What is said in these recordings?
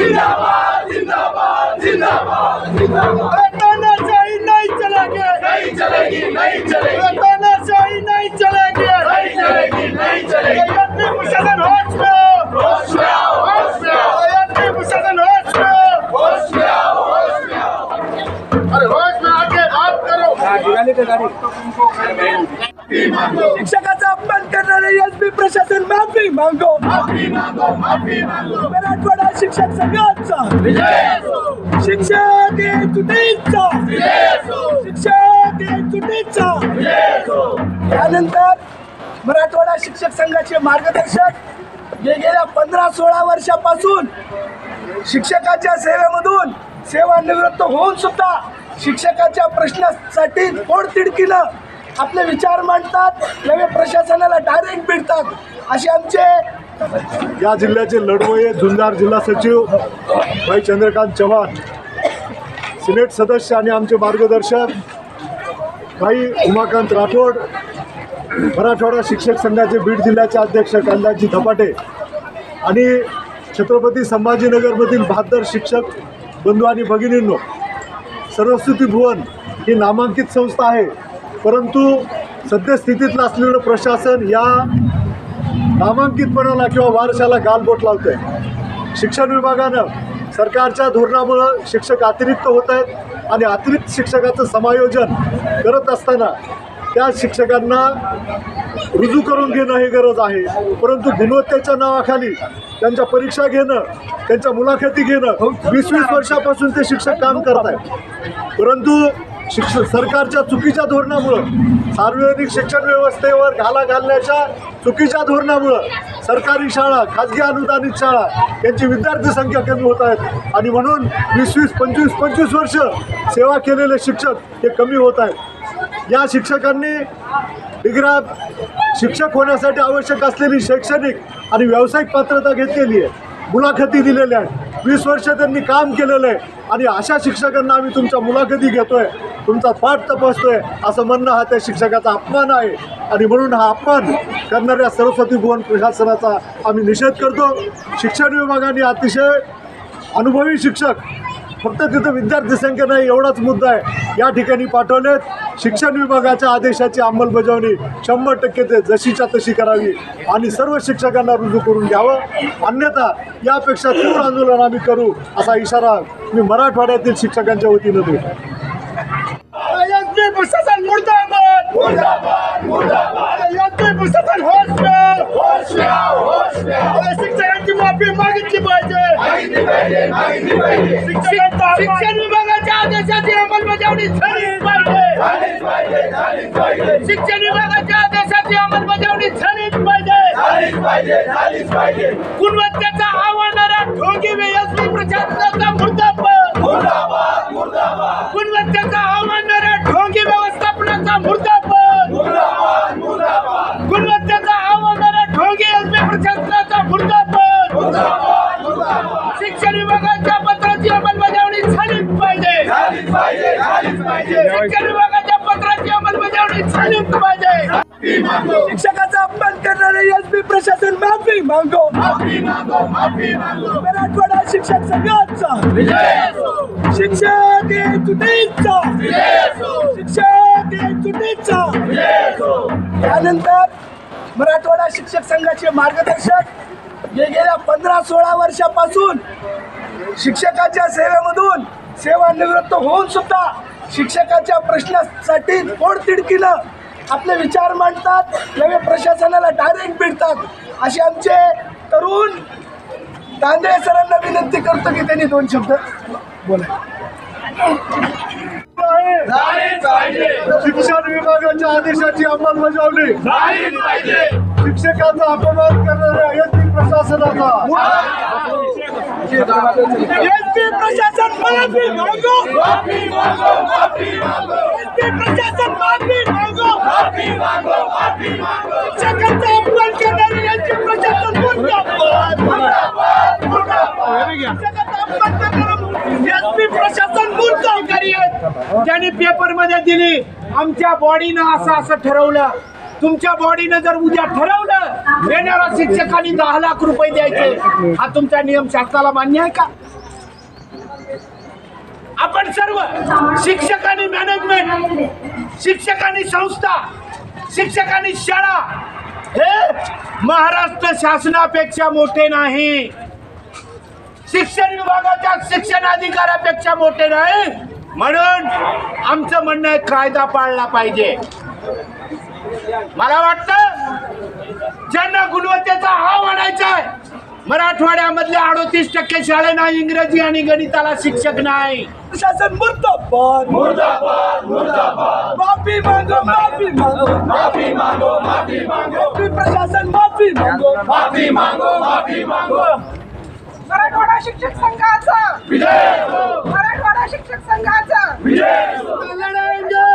इन्कलाब जिंदाबाद जिंदाबाद जिंदाबाद जिंदाबाद तानाशाही नहीं चलेगी नहीं चलेगी नहीं चलेगी तानाशाही नहीं चलेगी नहीं चलेगी नहीं चलेगी यज्ञ प्रशासन होश में हो होश में आओ होश में आओ यज्ञ प्रशासन होश में हो होश में आओ होश में आओ अरे होश में आके बात करो माफी मांगो शिक्षकाचा अपमान करणारे एसबी प्रशासन माफी मागो. माफी मांगो माफी मांगो. मराठवाडा शिक्षक संघाचा. शिक्षक असो शिक्षक असो त्यानंतर मराठवाडा शिक्षक संघाचे मार्गदर्शक जे गेल्या पंधरा सोळा वर्षापासून शिक्षकाच्या सेवेमधून सेवानिवृत्त होऊन सुद्धा शिक्षकाच्या प्रश्नासाठी पोटतिडकीनं आपले विचार मांडतात नवे प्रशासनाला डायरेक्ट भेटतात. असे आमचे या जिल्ह्याचे लढवये जुन्नार जिल्हा सचिव भाई चंद्रकांत चव्हाण सिनेट सदस्य आणि आमचे मार्गदर्शक भाई उमाकांत राठोड मराठवाडा शिक्षक संघाचे बीड जिल्ह्याचे अध्यक्ष कांदाजी धपाटे आणि छत्रपती संभाजीनगरमधील बहात्तर शिक्षक बंधू आणि भगिनींनो सरस्वती भुवन ही नामांकित संस्था आहे. परंतु सद्यस्थितीतलं असलेलं प्रशासन या नामांकितपणाला किंवा वारशाला गालबोट लावतंय. शिक्षण विभागानं सरकारच्या धोरणामुळं शिक्षक अतिरिक्त होत आहेत आणि अतिरिक्त शिक्षकाचं समायोजन करत असताना त्या शिक्षकांना रुजू करून घेणं हे गरज आहे. परंतु गुणवत्तेच्या नावाखाली त्यांच्या परीक्षा घेणं त्यांच्या मुलाखती घेणं वीस वीस वर्षापासून ते शिक्षक काम करत आहेत परंतु शिक्ष सरकारच्या चुकीच्या धोरणामुळं सार्वजनिक शिक्षण व्यवस्थेवर घाला घालण्याच्या चुकीच्या धोरणामुळं सरकारी शाळा खाजगी अनुदानित शाळा यांची विद्यार्थी संख्या कमी होत आहेत. आणि म्हणून वीस वीस पंचवीस पंचवीस वर्ष सेवा केलेले शिक्षक हे कमी होत आहेत. या शिक्षकांनी डिग्रा शिक्षक होण्यासाठी आवश्यक असलेली शैक्षणिक आणि व्यावसायिक पात्रता घेतलेली आहे. मुलाखती दिलेल्या आहेत. वीस वर्ष त्यांनी काम केलेलं आहे. आणि अशा शिक्षकांना आम्ही तुमच्या मुलाखती घेतोय तुमचा पाठ तपासतोय असं म्हणणं हा त्या शिक्षकाचा अपमान आहे. आणि म्हणून हा अपमान करणाऱ्या सरस्वती भुवन प्रशासनाचा आम्ही निषेध करतो. शिक्षण विभागाने अतिशय अनुभवी शिक्षक फक्त तिथं विद्यार्थी संख्या नाही एवढाच मुद्दा आहे. या ठिकाणी पाठवलेत. शिक्षण विभागाच्या आदेशाची अंमलबजावणी शंभर टक्के ते जशीच्या तशी करावी आणि सर्व शिक्षकांना रुजू करून घ्यावं. अन्यथा यापेक्षा तीव्र आंदोलन आम्ही करू असा इशारा मी मराठवाड्यातील शिक्षकांच्या वतीनं देतो. प्रशासन मुर्दाबाद मुर्दाबाद मुर्दाबाद प्रशासन होश में होश में होश में शिक्षकांची माफी मागितली पाहिजे पाहिजे पाहिजे शिक्षण विभागाच्या आदेशाची अंमलबजावणी झाली पाहिजे झालीच पाहिजे झालीच पाहिजे शिक्षण विभागाच्या आदेशाची अंमलबजावणी झालीच पाहिजे. झालीच पाहिजे झालीच पाहिजे. गुणवत्तेचा आव्हानारा ढोंगी एसबी प्रशासनाचा मुर्दाबाद शिक्षकाचा अपमान करणारे एसबी प्रशासन माफी मागो. माफी मांगो माफी मांगो. मराठवाडा शिक्षक संघाचा. शिक्षक असो. शिक्षक असो. त्यानंतर मराठवाडा शिक्षक संघाचे मार्गदर्शक जे गेल्या पंधरा सोळा वर्षापासून शिक्षकाच्या सेवेमधून सेवानिवृत्त होऊन सुद्धा शिक्षकाच्या प्रश्नासाठी पोटतिडकीनं आपले विचार मांडतात नवे प्रशासनाला डायरेक्ट भेटतात. असे आमचे तरुण तांदळे सरांना विनंती करतो की त्यांनी दोन शब्द बोला शिक्षण विभागाच्या आदेशाची अंमलबजावणी. शिक्षकाचा अपमान करणाऱ्या प्रशासनाचा. एसपी प्रशासन माफी मांगो. माफी मांगो माफी मांगो एसपी प्रशासन माफी मांगो. माफी मांगो माफी मांगो शिक्षकाचा अपमान करणारे यांचे प्रशासन मुर्दाबाद मुर्दाबाद मुर्दाबाद शिक्षकाचा अपमान करणारं एसपी प्रशासन मुर्दाबाद आहेत ज्यांनी पेपरमध्ये दिली आमच्या बॉडीनं असं असं ठरवलं. तुमच्या बॉडीनं जर उद्या ठरवलं येणाऱ्या शिक्षकांनी दहा लाख रुपये द्यायचे. हा तुमचा नियम शासनाला मान्य आहे का? आपण सर्व शिक्षकांनी मॅनेजमेंट शिक्षकांनी संस्था शिक्षकांनी शाळा हे महाराष्ट्र शासनापेक्षा मोठे नाही. शिक्षण विभागाच्या शिक्षण अधिकाऱ्यापेक्षा मोठे नाही. म्हणून आमचं म्हणणं आहे कायदा पाळला पाहिजे. मला वाटतं ज्यांना गुणवत्तेचा हा म्हणायचा आहे मराठवाड्यामधल्या अडोतीस टक्के शाळेना इंग्रजी आणि गणिताला शिक्षक नाही. शासन मुर्दाबाद. मुर्दाबाद मुर्दाबाद. माफी मागो माफी मागो. माफी मांगो माफी मांगो. प्रशासन माफी मागो. माफी मांगो माफी मांगो. मराठवाडा शिक्षक संघाचा. विजय हो. मराठवाडा शिक्षक संघाचा. विजय हो.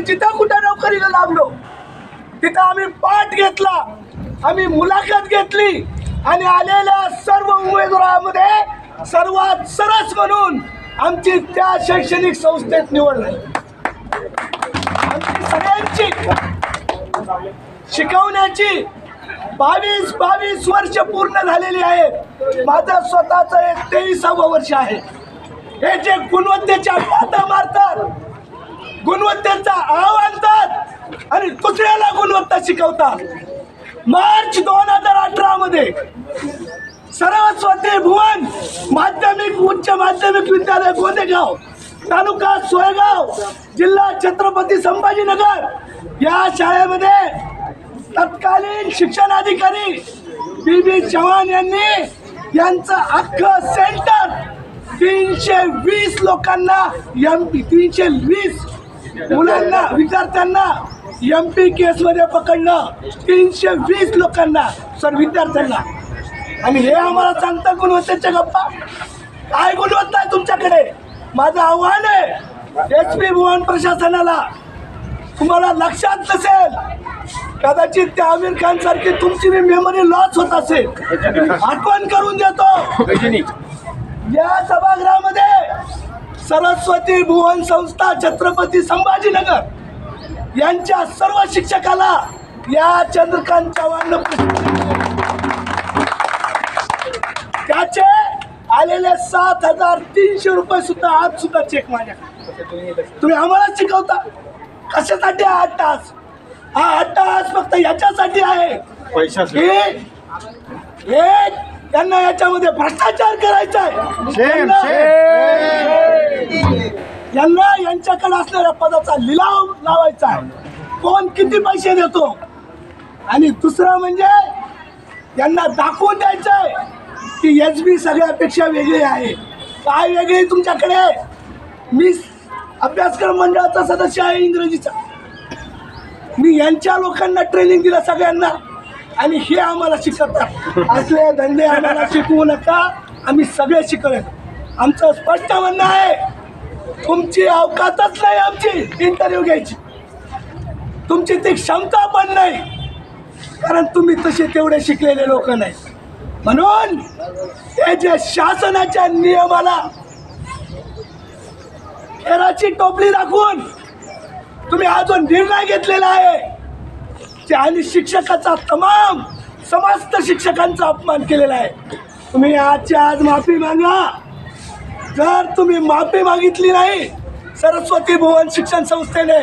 आम्ही जिथं कुठं नोकरीला लागलो तिथं आम्ही पाठ घेतला आम्ही मुलाखत घेतली आणि आलेल्या सर्व उमेदवारामध्ये सर्वात सरस म्हणून आमची त्या शैक्षणिक संस्थेत निवड झाली. आमची सगळ्यांची शिकवण्याची बावीस बावीस वर्ष पूर्ण झालेली आहेत माझं स्वतःच एक तेविसावं वर्ष आहे. हे जे गुणवत्तेच्या बाता मारतात गुणवत्तेचा आव आणतात आणि दुसऱ्याला गुणवत्ता शिकवतात. मार्च दोन हजार अठरा मध्ये सरस्वती भुवन माध्यमिक उच्च माध्यमिक विद्यालय गोंदेगाव तालुका सोयगाव जिल्हा छत्रपती संभाजीनगर या शाळेमध्ये तत्कालीन शिक्षणाधिकारी बी बी चव्हाण यांनी यांचं अख्खं सेंटर तीनशे वीस लोकांना एम तीनशे वीस मुलांना विद्यार्थ्यांना एम पी केसमध्ये पकडलं तीनशे वीस लोकांना सर विद्यार्थ्यांना. आणि हे आम्हाला सांगता गुणवत्तेच्या गप्पा? काय गुणवत्ता आहे तुमच्याकडे? माझं आव्हान आहे एच पी भुवन प्रशासनाला. तुम्हाला लक्षात नसेल कदाचित त्या आमिर खान सारखी तुमची मेमरी लॉस होत असेल. आठवण करून देतो. या सभागृहामध्ये सरस्वती भुवन संस्था छत्रपती संभाजीनगर यांच्या सर्व शिक्षकाला या चंद्रकांत चव्हाण त्याचे आलेले सात हजार तीनशे रुपये सुद्धा आज सुद्धा चेक माझ्या. तुम्ही आम्हाला शिकवता. कशासाठी हा आठ तास हा आठ तास फक्त याच्यासाठी आहे. की हे त्यांना याच्यामध्ये भ्रष्टाचार करायचा आहे. यांना- यांना यांच्याकडे असलेल्या पदाचा लिलाव लावायचा आहे. कोण किती पैसे देतो? आणि दुसरं म्हणजे यांना दाखवून द्यायचं आहे की एच बी सगळ्यापेक्षा वेगळी आहे. काय वेगळी तुमच्याकडे? मी अभ्यासक्रम मंडळाचा सदस्य आहे इंग्रजीचा. मी यांच्या लोकांना ट्रेनिंग दिलं सगळ्यांना. आणि हे आम्हाला शिकवतात. असले धंदे आम्हाला शिकवू नका. आम्ही सगळे शिकले आमचं स्पष्ट म्हणणं आहे तुमची अवकातच नाही आमची इंटरव्ह्यू घ्यायची. तुमची ती क्षमता पण नाही. कारण तुम्ही तसे तेवढे शिकलेले लोक नाही. म्हणून हे जे शासनाच्या नियमाला खेळाची टोपली दाखवून तुम्ही अजून निर्णय घेतलेला आहे. ते आणि शिक्षकाचा तमाम समस्त शिक्षकांचा अपमान केलेला आहे. तुम्ही आजच्या आज माफी मागा. जर तुम्ही माफी मागितली नाही सरस्वती भुवन शिक्षण संस्थेने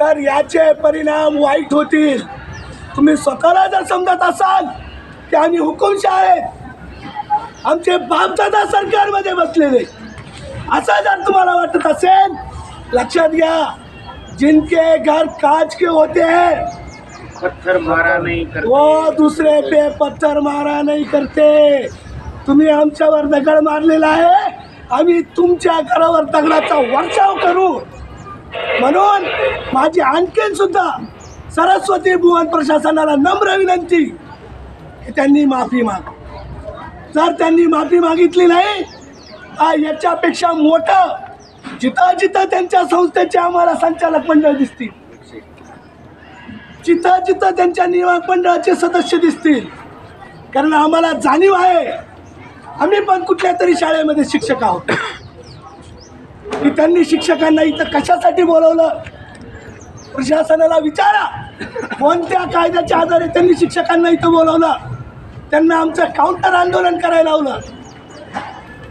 तर याचे परिणाम वाईट होतील. तुम्ही स्वतःला जर समजत असाल की आम्ही हुकुमशाह आहेत आमचे बापदादा सरकारमध्ये बसलेले असं जर तुम्हाला वाटत असेल लक्षात घ्या जिनके घर काच के होते हैं पत्थर मारा नहीं करते. हो, वो दूसरे पे पत्थर मारा नाही करते. तुम्ही आमच्यावर दगड मारलेला आहे. आम्ही तुमच्या घरावर दगडाचा वर्षाव करू. म्हणून माझी आणखीन सुद्धा सरस्वती भुवन प्रशासनाला नम्र विनंती की त्यांनी माफी माग. जर त्यांनी माफी मागितली नाही हा याच्यापेक्षा मोठं जिथं जिथं त्यांच्या संस्थेचे आम्हाला संचालक मंडळ दिसतील. जिथं जिथं त्यांच्या नियामक मंडळाचे सदस्य दिसतील. कारण आम्हाला जाणीव आहे आम्ही पण कुठल्या तरी शाळेमध्ये शिक्षक आहोत. की त्यांनी शिक्षकांना इथं कशासाठी बोलवलं? प्रशासनाला विचारा. कोणत्या कायद्याच्या आधारे त्यांनी शिक्षकांना इथं बोलावलं? त्यांना आमचं काउंटर आंदोलन करायला लावलं.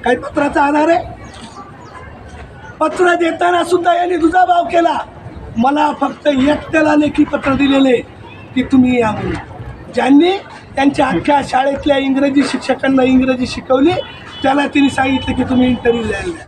काही पत्राचा आधार आहे? पत्र देताना सुद्धा यांनी दुजाभाव केला. मला फक्त एकट्याला लेखी पत्र दिलेले की तुम्ही या म्हणून. ज्यांनी त्यांच्या अख्ख्या शाळेतल्या इंग्रजी शिक्षकांना इंग्रजी शिकवली त्याला तिने सांगितलं की तुम्ही इंटरव्ह्यू द्यायला.